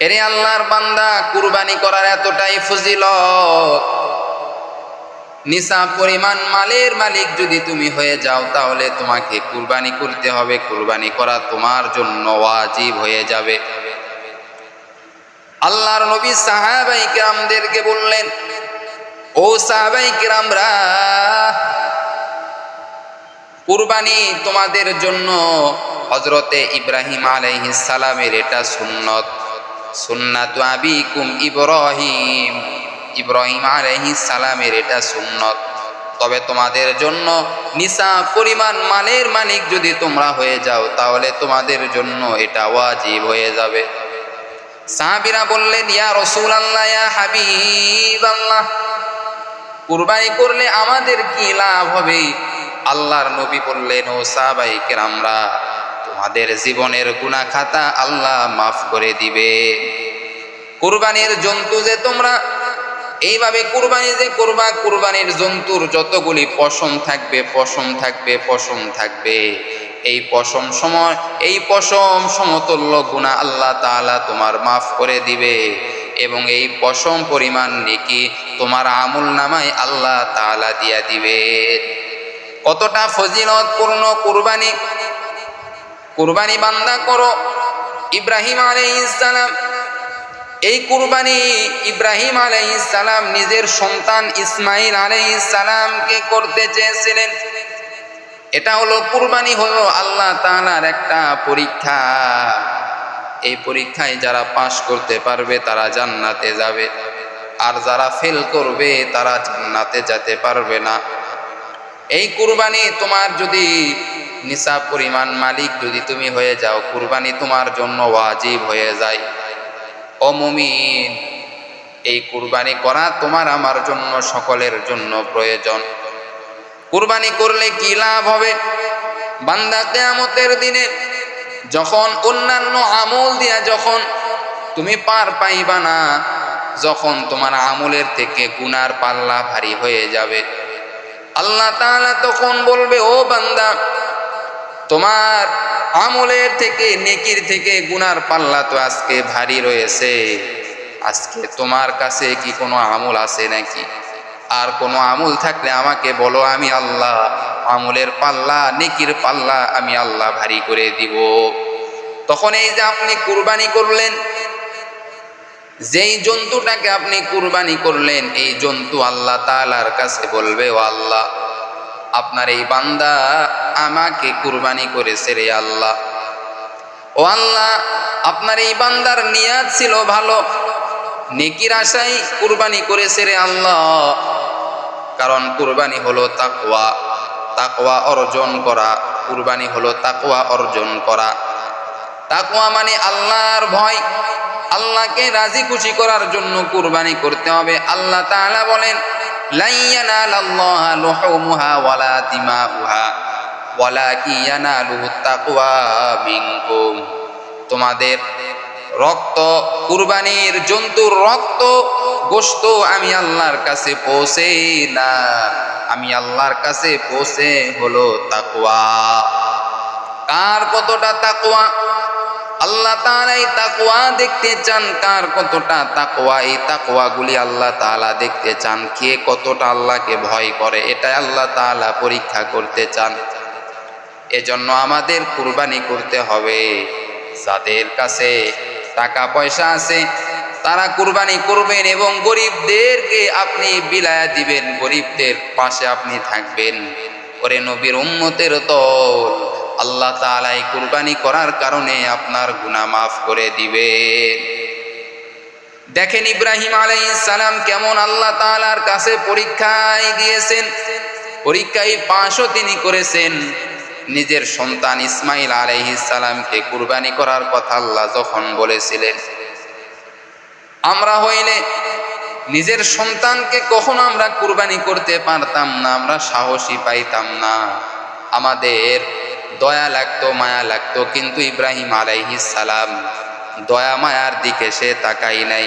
এরে আল্লাহর বান্দা, কুরবানি করার এতটাই ফজিলত। নিসা পরিমাণ মালের মালিক যদি তুমি হয়ে যাও, তাহলে তোমাকে কুরবানি করতে হবে। কুরবানি করা তোমার জন্য ওয়াজিব হয়ে যাবে। আল্লাহর নবী সাহাবাই কিরামদেরকে বললেন, ও সাহাবাই কিরামরা, কুরবানি তোমাদের জন্য হজরতে ইব্রাহিম আলাইহিস সালামের এটা সুন্নত। সুন্নাত আবিকুম ইব্রাহিম। ইব্রাহিম আলাইহিস সালামের এটা সুন্নত। তবে তোমাদের জন্য নিসা পরিমাণ মালের মালিক যদি তোমরা হয়ে যাও, তাহলে তোমাদের জন্য এটা ওয়াজিব হয়ে যাবে। সাহাবিরা বললেন, ইয়া রসুল আল্লাহ ইয়া হাবিব আল্লাহ কুরবানি করলে আমাদের কি লাভ হবে? আল্লাহর নবী বললেন, ও সাহাবাই কেরামরা তোমাদের জীবনের গুনাহ খাতা আল্লাহ মাফ করে দিবে। কুরবানির জন্তু যে তোমরা, এইভাবে কুরবানি যে করবা, কুরবানির জন্তুর যতগুলি পশম থাকবে পশম থাকবে পশম থাকবে। এই পশম সময়, এই পশম সমতুল্য গুণা আল্লাহ তাআলা তোমার মাফ করে দিবে। এবং এই পশম পরিমাণ নেকি তোমার আমুল নামায় আল্লাহ তাআলা দিয়া দিবে। কতটা ফজিলতপূর্ণ কুরবানি কুরবানি বান্দা করো। ইব্রাহিম আলাইহিস সালাম, এই কুরবানি ইব্রাহিম আলাইহিস সালাম নিজের সন্তান ইসমাইল আলাইহিস সালামকে করতে চেয়েছিলেন। এটা হলো কুরবানি হলো আল্লাহ তাআলার একটা পরীক্ষা। এই পরীক্ষায় যারা পাশ করতে পারবে তারা জান্নাতে যাবে। আর যারা ফেল করবে তারা জান্নাতে যেতে পারবে না। এই কুরবানি তোমার যদি নিসাব পরিমাণ মালিক যদি তুমি হয়ে যাও, কুরবানি তোমার জন্য ওয়াজিব হয়ে যায়। ও মুমিন, এই কুরবানি করা তোমার আমার জন্য, সকলের জন্য প্রয়োজন। কুরবানি করলে কি লাভ হবে? বান্দা কেয়ামতের দিনে যখন অন্যান্য আমল দিয়া যখন তুমি পার পাইবা না, যখন তোমার আমলের থেকে গুনার পাল্লা ভারী হয়ে যাবে। আল্লাহ তাআলা তখন বলবে, ও বান্দা, তোমার আমলের থেকে, নেকির থেকে গুনার পাল্লা তো আজকে ভারী রয়েছে। আজকে তোমার কাছে কি কোনো আমল আছে নাকি? আর কোনো আমল থাকলে আমাকে বলো, আমি আল্লাহ, আমলের পাল্লা, নেকির পাল্লা আমি আল্লাহ ভারী করে দিব। তখন এই যে আপনি কুরবানি করলেন যেই জন্তুটাকে আপনি কুরবানি করলেন, এই জন্তু আল্লাহ তাআলার কাছে বলবে, ও আল্লাহ, আপনার এই বান্দা আমাকে কুরবানি করেছে রে আল্লাহ। ও আল্লাহ, আপনার এই বান্দার নিয়াত ছিল ভালো, নেকির আশাই কুরবানি করেছে রে আল্লাহ। কারণ কুরবানি হলো তাকওয়া তাকওয়া অর্জন করা, কুরবানি হলো তাকওয়া অর্জন করা। তাকওয়া মানে আল্লাহর ভয়। আল্লাহকে রাজি খুশি করার জন্য কুরবানি করতে হবে। আল্লাহ তাআলা বলেন তোমাদের রক্ত, কুরবানির জন্তুর রক্ত, গোশত আমি আল্লাহর কাছে পৌঁছে না। আমি আল্লাহর কাছে পৌঁছে হলো তাকুয়া কার কতটা তাকওয়া? আল্লাহ তাআলা এই তাকওয়া দেখতে চান। কার কতটা তাকওয়া? এই তাকওয়াগুলি আল্লাহ তাআলা দেখতে চান। কে কতটা আল্লাহকে ভয় করে? এটা আল্লাহ তাআলা পরীক্ষা করতে চান। এজন্য আমাদের কুরবানি করতে হবে। যাদের কাছে টাকা পয়সা আছে, তারা কুরবানি করবেন এবং গরিবদেরকে আপনি বিলায়া দিবেন। গরিবদের পাশে আপনি থাকবেন। ওরে নবীর উম্মতের দল। আল্লাহ তাআলা এই কুরবানি করার কারণে আপনার গুনাহ মাফ করে দিবে। দেখেন ইব্রাহিম আলাইহিস সালাম কেমন আল্লাহ তাআলার কাছে পরীক্ষায় দিয়েছেন পরীক্ষায় পাশও তিনি করেছেন। নিজের সন্তান ইসমাইল সালামকে কুরবানি করার কথা আল্লাহ যখন বলেছিলেন, আমরা হইলে নিজের সন্তানকে কখনো আমরা কুরবানি করতে পারতাম না, আমরা সাহসী পাইতাম না। আমাদের দয়া লাগতো, মায়া লাগতো, কিন্তু ইব্রাহিম আলাইহিস সালাম দয়া মায়ার দিকে সে তাকাই নাই।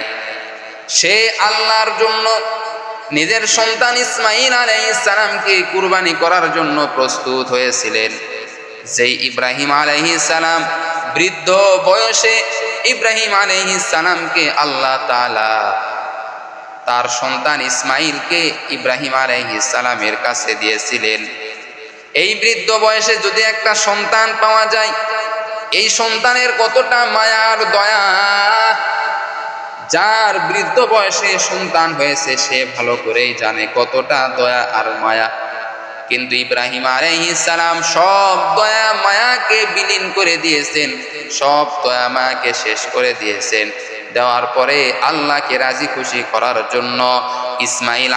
সে আল্লাহর জন্য, নিজের সন্তান ইসমাইল আলাইহিস সালামকে কুরবানি করার জন্য প্রস্তুত হয়েছিলেন। যেই ইব্রাহিম আলাইহিস সালাম বৃদ্ধ বয়সে ইব্রাহিম আলাইহিস সালামকে আল্লাহ তাআলা তার সন্তান ইসমাইলকে ইব্রাহিম আলাইহিস কাছে দিয়েছিলেন। এই বৃদ্ধ বয়সে যদি একটা সন্তান পাওয়া যায়, এই সন্তানের কতটা মায়ার দয়া? যার বৃদ্ধ বয়সে সন্তান হয়েছে, সে ভালো করেই জানে কতটা দয়া আর মায়া। কিন্তু ইব্রাহিম সালাম সব দয়া মায়াকে বিলীন করে দিয়েছেন, সব দয়া মায়াকে শেষ করে দিয়েছেন। দেওয়ার পরে আল্লাহকে রাজি খুশি করার জন্য ইসমাইল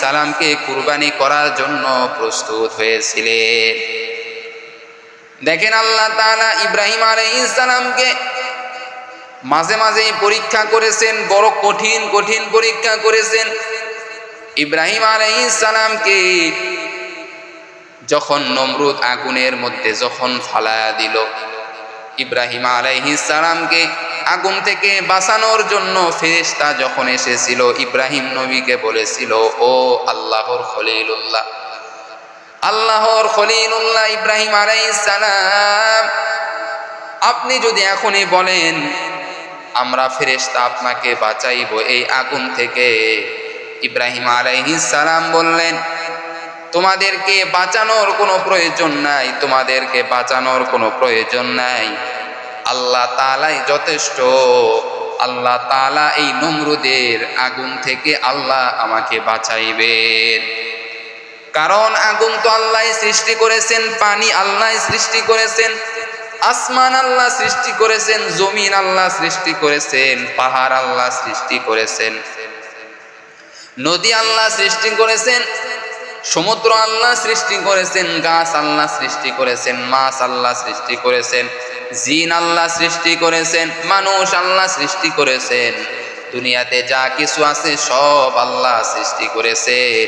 সালামকে কুরবানি করার জন্য প্রস্তুত হয়েছিলেন। দেখেন আল্লাহ তাআলা ইব্রাহিম সালামকে মাঝে মাঝেই পরীক্ষা করেছেন, বড় কঠিন কঠিন পরীক্ষা করেছেন। ইব্রাহিম সালামকে যখন নমরুদ আগুনের মধ্যে যখন ফালায়া দিল ইব্রাহিম সালামকে আগুন থেকে বাঁচানোর জন্য ফেরেশতা যখন এসেছিল, ইব্রাহিম নবীকে বলেছিল, ও আল্লাহর খলিলুল্লাহ আল্লাহর খলিলুল্লাহ ইব্রাহিম সালাম, আপনি যদি এখনই বলেন, আমরা ফেরেশতা আপনাকে বাঁচাইব এই আগুন থেকে। ইব্রাহিম সালাম বললেন তোমাদেরকে বাঁচানোর কোনো প্রয়োজন নাই, তোমাদেরকে বাঁচানোর কোনো প্রয়োজন নাই। আল্লাহ তালাই যথেষ্ট। আল্লাহ তালা এই নমরুদের আগুন থেকে আল্লাহ আমাকে বাঁচাইবেন। কারণ আগুন তো আল্লাহ সৃষ্টি করেছেন, পানি আল্লাহ সৃষ্টি করেছেন, আসমান আল্লাহ সৃষ্টি করেছেন, জমিন আল্লাহ সৃষ্টি করেছেন, পাহাড় আল্লাহ সৃষ্টি করেছেন। নদী আল্লাহ সৃষ্টি করেছেন সমুদ্র আল্লাহ সৃষ্টি করেছেন, গাছ আল্লাহ সৃষ্টি করেছেন, মাছ আল্লাহ সৃষ্টি করেছেন, জিন আল্লাহ সৃষ্টি করেছেন, মানুষ আল্লাহ সৃষ্টি করেছেন। দুনিয়াতে যা কিছু আছে সব আল্লাহ সৃষ্টি করেছেন।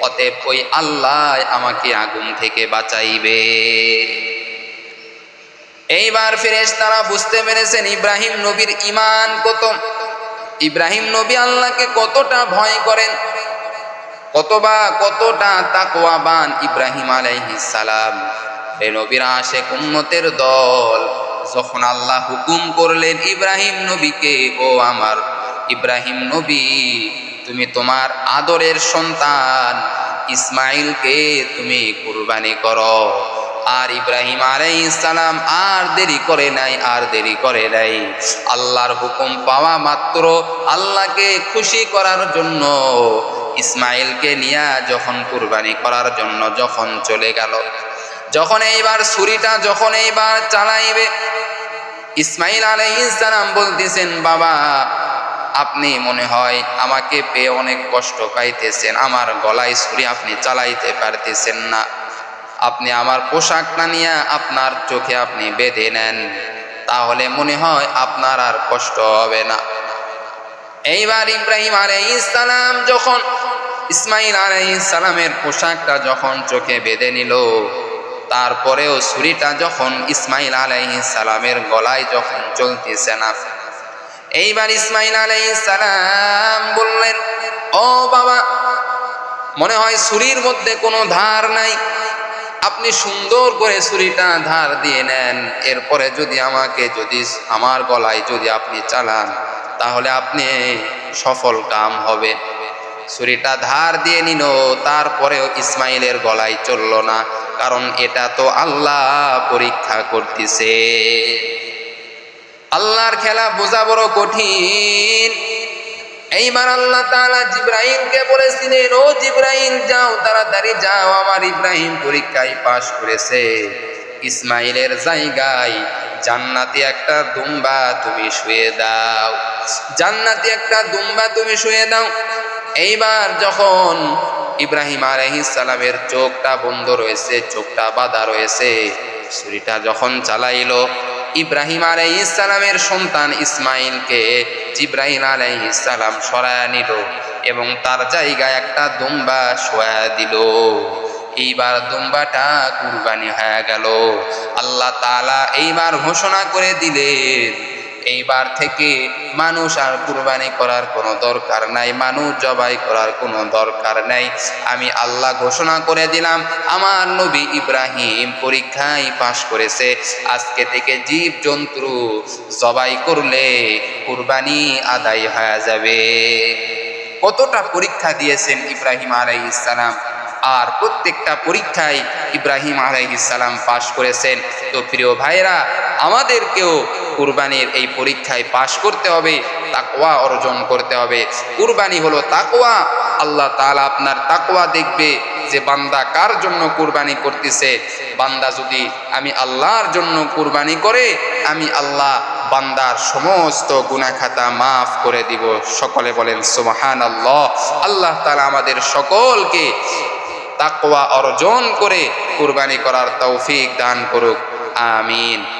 অতএব ওই আল্লাহ আমাকে আগুন থেকে বাঁচাইবে। এইবার ফিরেশ তারা বুঝতে পেরেছেন ইব্রাহিম নবীর ইমান কত। ইব্রাহিম নবী আল্লাহকে কতটা ভয় করেন। কতবা কতটা তাকওয়াবান ইব্রাহিম আলাইহিস সালাম। নবীর আশে উম্মতের দল, যখন আল্লাহ হুকুম করলেন ইব্রাহিম নবীকে, ও আমার ইব্রাহিম নবী, তুমি তোমার আদরের সন্তান ইসমাইলকে তুমি কুরবানি করো। আর ইব্রাহিম আলাইহিস সালাম আর দেরি করে নাই, আর দেরি করে নাই। আল্লাহর হুকুম পাওয়া মাত্র আল্লাহকে খুশি করার জন্য ইসমাইলকে নিয়ে যখন কুরবানি করার জন্য যখন চলে গেল, যখন এইবার ছুরিটা যখন এইবার চালাইবে, ইসমাইল আলাইহিস সালাম বলতেছেন, বাবা, আপনি মনে হয় আমাকে পেয়ে অনেক কষ্ট পাইতেছেন, আমার গলায় ছুরি আপনি চালাইতে পারতেছেন না। আপনি আমার পোশাকটা নিয়ে আপনার চোখে আপনি বেঁধে নেন, তাহলে মনে হয় আপনার আর কষ্ট হবে না। এইবার ইব্রাহিম সালাম যখন ইসমাইল সালামের পোশাকটা যখন চোখে বেঁধে নিল, তারপরেও ছুরিটা যখন ইসমাইল সালামের গলায় যখন চলতেছে না। এইবার ইসমাইল সালাম বললেন, ও বাবা, মনে হয় ছুরির মধ্যে কোনো ধার নাই। আপনি সুন্দর করে ছুরিটা ধার দিয়ে নেন। এরপরে যদি আমাকে যদি, আমার গলায় যদি আপনি চালান তাহলে আপনি সফল কাম হবে। ছুরিটা ধার দিয়ে নিল, তারপরেও ইসমাইলের গলায় চলল না, কারণ এটা তো আল্লাহ পরীক্ষা করতেছে। আল্লাহর খেলা বোঝা বড় কঠিন। এইবার আল্লাহ তাআলা জিব্রাইলকে বলেছিলেন, ও জিব্রাইল, যাও তাড়াতাড়ি যাও, আমার ইব্রাহিম পরীক্ষায় পাশ করেছে। ইসমাইলের জায়গায় জান্নাতি একটা দুম্বা তুমি শুয়ে দাও। জান্নাতি একটা দুম্বা তুমি শুয়ে দাও। এইবার যখন ইব্রাহিম সালামের চোখটা বন্ধ রয়েছে, চোখটা বাঁধা রয়েছে, ছুরিটা যখন চালাইল, ইব্রাহিম সালামের সন্তান ইসমাইলকে জিব্রাহিম সালাম সরায়া নিল এবং তার জায়গায় একটা দুম্বা শোয়া দিল। এইবার দুম্বাটা কুরবানি হয়ে গেল। আল্লাহ তাআলা এইবার ঘোষণা করে দিলেন এইবার থেকে মানুষ আর কুরবানি করার কোনো দরকার নাই, মানুষ জবাই করার কোনো দরকার নাই। আমি আল্লাহ ঘোষণা করে দিলাম, আমার নবী ইব্রাহিম পরীক্ষায় পাশ করেছে। আজকে থেকে জীব জন্তু জবাই করলে কুরবানি আদায় হয়ে যাবে। কতটা পরীক্ষা দিয়েছেন ইব্রাহিম আলাইহিস সালাম আর প্রত্যেকটা পরীক্ষায় ইব্রাহিম আলাইহিস সালাম পাশ করেছেন। তো প্রিয় ভাইরা আমাদেরকেও কুরবানির এই পরীক্ষায় পাশ করতে হবে, তাকওয়া অর্জন করতে হবে। কুরবানি হলো তাকওয়া, আল্লাহ তাআলা আপনার তাকওয়া দেখবে যে বান্দা কার জন্য কুরবানি করতেছে। বান্দা যদি আমি আল্লাহর জন্য কুরবানি করে, আমি আল্লাহ বান্দার সমস্ত গুনাখাতা মাফ করে দিব। সকলে বলেন সুবহান আল্লাহ আল্লাহ তাআলা আমাদের সকলকে তাকওয়া অর্জন করে কুরবানি করার তৌফিক দান করুক। আমিন।